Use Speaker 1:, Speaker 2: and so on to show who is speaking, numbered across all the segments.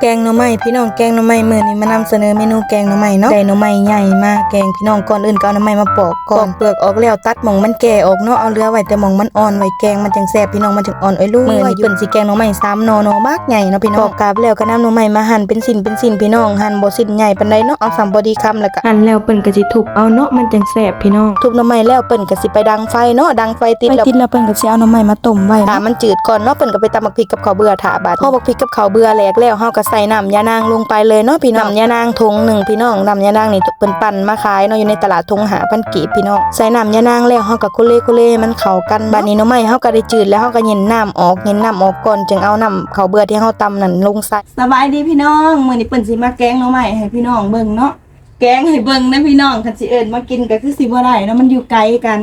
Speaker 1: แกงหน่อไม้พี่น้องแกงหน่อไม้มื้อนี้มานำเสนอเมนูแกงหน่อไม้เนาะได้หน่อไม้ใหญ่มากแกงพี่น้องก่อนอื่นก็เอาหน่อไม้มาปอกก่อนปอกเปลือกออกแล้วตัดหม่องมันแก่ออกเนาะเอาเหลือไว้แต่หม่องมันอ่อนไว้แกงมันจังแซ่บพี่น้องมันจังอ่อนอ้อยลูกมื้อนี้เพิ่นสิแกงหน่อไม้สามหน่อหน่อบักใหญ่เนาะพี่น้องปอกกาบแล้วก็นำหน่อไม้มาหั่นเป็นชิ้นเป็นชิ้นพี่น้องหั่นบ่ชิ้นใหญ่ปานใดเนาะเอาสามพอดีคำแล้วก็หั่นแล้วเปิ้นก็สิทุบเอาเนาะมันจังแซ่บพี่น้องทุบหน่อไม้แล้วเปิ้นก็สิไปดังไฟเนาะดังไฟติดแล้วติดแล้วเปิ้นก็สิเอาหน่อไม้มาต้มไว้ถ้ามันจืดก่อนเนาะเปิ้นก็ไปตำบักพริกกับข้าวเบื่อถาบาดพอบักพริกกับข้าวเบื่อแหลกแล้วเฮาก็ใส่น้ำยานางลงไปเลยเนาะพี่น้องน้ำยานางถุงหนึ่งพี่น้องน้ำยานางนี่เปิ้นปั่นมาขายเนาะอยู่ในตลาดทงหาพันกีบพี่น้องใส่น้ำยานางแล้วเฮาก็กุเลกุเลมันเข้ากันบัดนี้หน่อไม้เฮาก็ได้จืดแล้วเฮาก็เย็นน้ำออกเย็นน้ำออกก่อนจึงเอาน้ำข้าวเบื่อที่เฮาตำนั่นลงใส่
Speaker 2: สบายดีพี่น้องมื้อนี้เปิ้นสิมาแกงหน่อไม้ให้พี่น้องเบิ่งเนาะแกงให้เบิ่งนะพี่น้องคันสิเอิ้นมากินก็คือสิบ่ได้เนาะมันอยู่ไกลกัน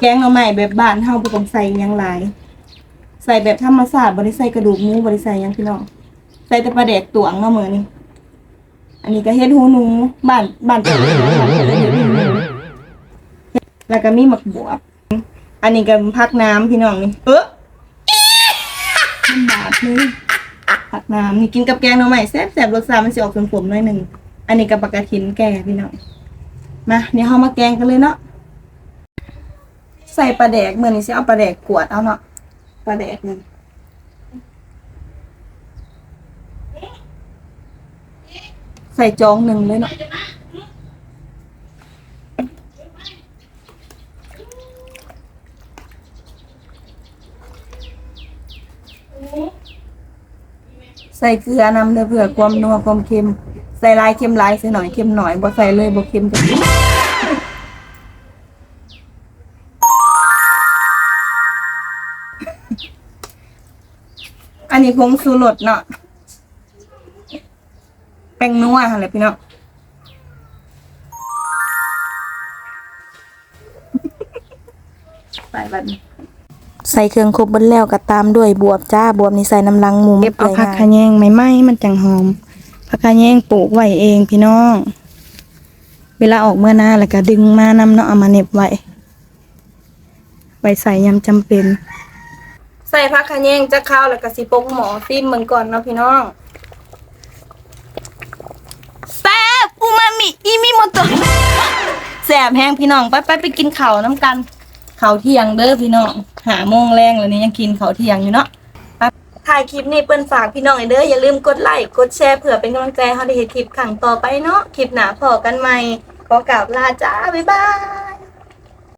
Speaker 2: แกงหน่อไม้แบบบ้านเฮาบ่ต้องใส่หยังหลายใส่แบบธรรมชาติบ่ได้ใส่กระดูกหมูบ่ได้ใส่หยังพี่น้อง ใส่แต่ปลาแดกตวงเนาะมือนี้อันนี้ก็เฮ็ดหูหนูบ้านบ้านเจ้าเลยบ้านเจ้าเลยแล้วก็มีหมักบวบอันนี้ก็พักน้ำพี่น้องนี่เออมันบาดเลยผักน้ำนี่กินกับแกงหน่อไม้แซ่บแซ่บรสชาติมันสิออกขมๆหน่อยหนึ่งอันนี้กับปลากระถินแก่พี่น้องมาเดี๋ยวเรามาแกงกันเลยเนาะใส่ปลาแดกเมื่อนี้สิเอาปลาแดกกวดเอาเนาะปลาแดกนี่ ใส่จองหนึ่งเลยเนาะใส่เกลือนำเด้อเพื่อความนัวความเค็ม ใส่ลายเค็มลายใส่หน่อยเค็มหน่อยบ่ใส่เลยบ่เค็มจังอันนี้ผงสูรสเนาะ ป้งนัวหั่นแหละพี่น้องใส่บัดนี้
Speaker 1: ใส่เครื่องครบเบิดแล้วก็ตามด้วยบวบจ้าบวบนี่ใส่น้ำลังหมู
Speaker 2: เก็บเอาผักขะแยงใหม่ๆมันจังหอมผักขะแยงปลูกไว้เองพี่น้อง เวลาออกเมื่อหน้าแล้วก็ดึงมานำเนาะเอามาเหน็บไว้ไว้ใส่ยำจำเป็น ใส่ผักขะแยงจะเข้าวแล้วก็สิปรุงหมอซิมเหมือนก่อนเนาะพี่น้องแซ่บอู มีหมดตะแสบแห้งพี่น้องไปไปไปกินข้าวน้ำกันข้าวเที่ยงเด้อพี่น้องหาโมงแรงแล้วนี่ยังกินข้าวเที่ยงอยู่เนาะถ่ายคลิปนี้เปิ้นฝากพี่น้องเด้ออย่าลืมกดไลค์กดแชร์เผื่อเป็นกำลังใจให้ได้เห็นคลิปขังต่อไปเนาะคลิปหนาพอกันใหม่ขอกราบลาจ้าบ๊ายบาย